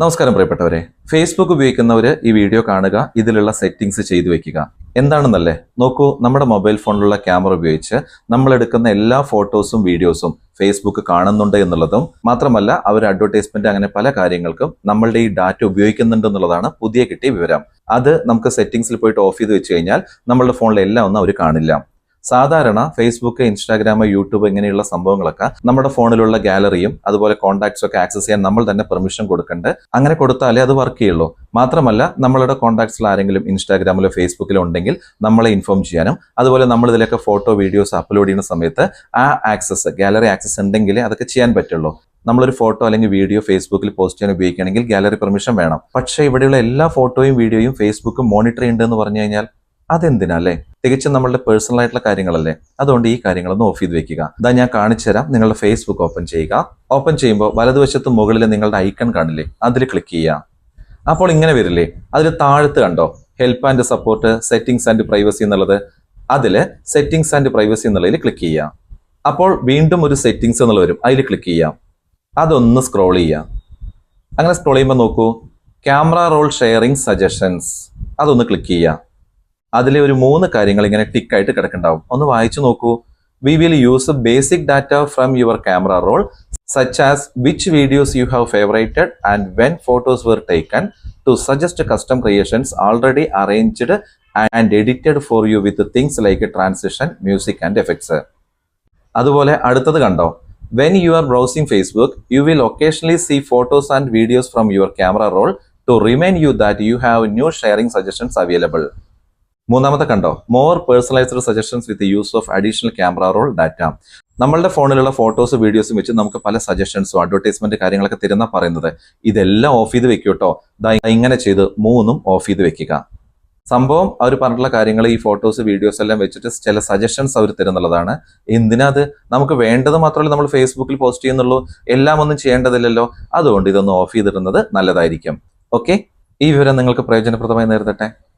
നമസ്കാരം പ്രിയപ്പെട്ടവരെ. ഫേസ്ബുക്ക് ഉപയോഗിക്കുന്നവർ ഈ വീഡിയോ കാണുക ഇതിലുള്ള സെറ്റിംഗ്സ് ചെയ്തു വെക്കുക. എന്താണെന്നല്ലേ? നോക്കൂ നമ്മുടെ മൊബൈൽ ഫോണിലുള്ള ക്യാമറ ഉപയോഗിച്ച് നമ്മൾ എടുക്കുന്ന എല്ലാ ഫോട്ടോസും വീഡിയോസും ഫേസ്ബുക്ക് കാണുന്നുണ്ട് എന്നുള്ളതും മാത്രമല്ല അവർ അഡ്വർടൈസ്മെന്റ് അങ്ങനെ പല കാര്യങ്ങൾക്കും നമ്മളുടെ ഈ ഡാറ്റ ഉപയോഗിക്കുന്നുണ്ട് എന്നുള്ളതാണ് പുതിയ കിട്ടിയ വിവരം. അത് നമുക്ക് സെറ്റിംഗ്സിൽ പോയിട്ട് ഓഫ് ചെയ്ത് വെച്ച് കഴിഞ്ഞാൽ നമ്മളുടെ ഫോണിലെല്ലാം ഒന്നും അവർ കാണില്ല. സാധാരണ ഫേസ്ബുക്ക് ഇൻസ്റ്റാഗ്രാം യൂട്യൂബ് ഇങ്ങനെയുള്ള സംഭവങ്ങളൊക്കെ നമ്മുടെ ഫോണിലുള്ള ഗാലറിയും അതുപോലെ കോൺടാക്ട്സ് ഒക്കെ ആക്സസ് ചെയ്യാൻ നമ്മൾ തന്നെ പെർമിഷൻ കൊടുക്കണ്ട്. അങ്ങനെ കൊടുത്താലേ അത് വർക്ക് ചെയ്യുള്ളൂ. മാത്രമല്ല നമ്മളുടെ കോൺടാക്ട്സിൽ ആരെങ്കിലും ഇൻസ്റ്റാഗ്രാമിലോ ഫേസ്ബുക്കിലോ ഉണ്ടെങ്കിൽ നമ്മളെ ഇൻഫോം ചെയ്യാനും അതുപോലെ നമ്മൾ ഇതിലൊക്കെ ഫോട്ടോ വീഡിയോസ് അപ്ലോഡ് ചെയ്യുന്ന സമയത്ത് ആ ആക്സസ് ഗാലറി ആക്സസ് ഉണ്ടെങ്കിലേ അതൊക്കെ ചെയ്യാൻ പറ്റുള്ളൂ. നമ്മളൊരു ഫോട്ടോ അല്ലെങ്കിൽ വീഡിയോ ഫേസ്ബുക്കിൽ പോസ്റ്റ് ചെയ്യാൻ ഉപയോഗിക്കുകയാണെങ്കിൽ ഗാലറി പെർമിഷൻ വേണം. പക്ഷേ ഇവിടെയുള്ള എല്ലാ ഫോട്ടോയും വീഡിയോയും ഫേസ്ബുക്ക് മോണിറ്റർ ചെയ്യേണ്ടതെന്ന് പറഞ്ഞു കഴിഞ്ഞാൽ അതെന്തിനാ അല്ലേ? തികച്ചും നമ്മളുടെ പേഴ്സണൽ ആയിട്ടുള്ള കാര്യങ്ങളല്ലേ? അതുകൊണ്ട് ഈ കാര്യങ്ങളൊന്ന് ഓഫ് ചെയ്ത് വെക്കുക. ഇതാ ഞാൻ കാണിച്ചു തരാം. നിങ്ങളുടെ ഫേസ്ബുക്ക് ഓപ്പൺ ചെയ്യുക. ഓപ്പൺ ചെയ്യുമ്പോൾ വലതുവശത്ത് മുകളിൽ നിങ്ങളുടെ ഐക്കൺ കാണില്ലേ? അതിൽ ക്ലിക്ക് ചെയ്യുക. അപ്പോൾ ഇങ്ങനെ വരില്ലേ? അതിൽ താഴത്ത് കണ്ടോ? Help and support settings and privacy എന്നുള്ളത്. അതിൽ സെറ്റിംഗ്സ് ആൻഡ് പ്രൈവസി എന്നുള്ളതിൽ ക്ലിക്ക് ചെയ്യാം അപ്പോൾ വീണ്ടും ഒരു സെറ്റിംഗ്സ് എന്നുള്ള വരും. അതിൽ ക്ലിക്ക് ചെയ്യാം അതൊന്ന് സ്ക്രോൾ ചെയ്യാം അങ്ങനെ സ്ക്രോൾ ചെയ്യുമ്പോൾ നോക്കൂ. ക്യാമറ റോൾ ഷെയറിംഗ് സജഷൻസ് അതൊന്ന് ക്ലിക്ക് ചെയ്യാം അതിലെ ഒരു മൂന്ന് കാര്യങ്ങൾ ഇങ്ങനെ ടിക്ക് ആയിട്ട് കിടക്കുന്നുണ്ടാവും. ഒന്ന് വായിച്ചു നോക്കൂ. We will use basic data from your camera roll such as which videos you have favourited and when photos were taken to suggest custom creations already arranged and edited for you with things like transition music and effects അതുപോലെ അടുത്തത് കണ്ടോ? When you are browsing Facebook you will occasionally see photos and videos from your camera roll to remind you that you have new sharing suggestions available മൂന്നാമത്തെ കണ്ടോ? More personalised suggestions with use of additional camera roll data നമ്മളുടെ ഫോണിലുള്ള photos വീഡിയോസും വെച്ച് നമുക്ക് പല സജഷൻസും advertisement കാര്യങ്ങളൊക്കെ തരുന്ന പറയുന്നത്. ഇതെല്ലാം ഓഫ് ചെയ്ത് വെക്കൂട്ടോ ഇങ്ങനെ ചെയ്ത് മൂന്നും ഓഫ് ചെയ്ത് വെക്കുക. സംഭവം അവർ പറഞ്ഞിട്ടുള്ള കാര്യങ്ങൾ ഈ ഫോട്ടോസ് വീഡിയോസ് എല്ലാം വെച്ചിട്ട് ചില സജഷൻസ് അവർ തരുന്നുള്ളതാണ്. എന്തിനത്? നമുക്ക് വേണ്ടത് മാത്രമല്ല നമ്മൾ ഫേസ്ബുക്കിൽ പോസ്റ്റ് ചെയ്യുന്നുള്ളൂ. എല്ലാം ഒന്നും ചെയ്യേണ്ടതില്ലല്ലോ. അതുകൊണ്ട് ഇതൊന്ന് ഓഫ് ചെയ്തിടുന്നത് നല്ലതായിരിക്കും. ഓക്കെ ഈ വിവരം നിങ്ങൾക്ക് പ്രയോജനപ്രദമായി നേരിടട്ടെ.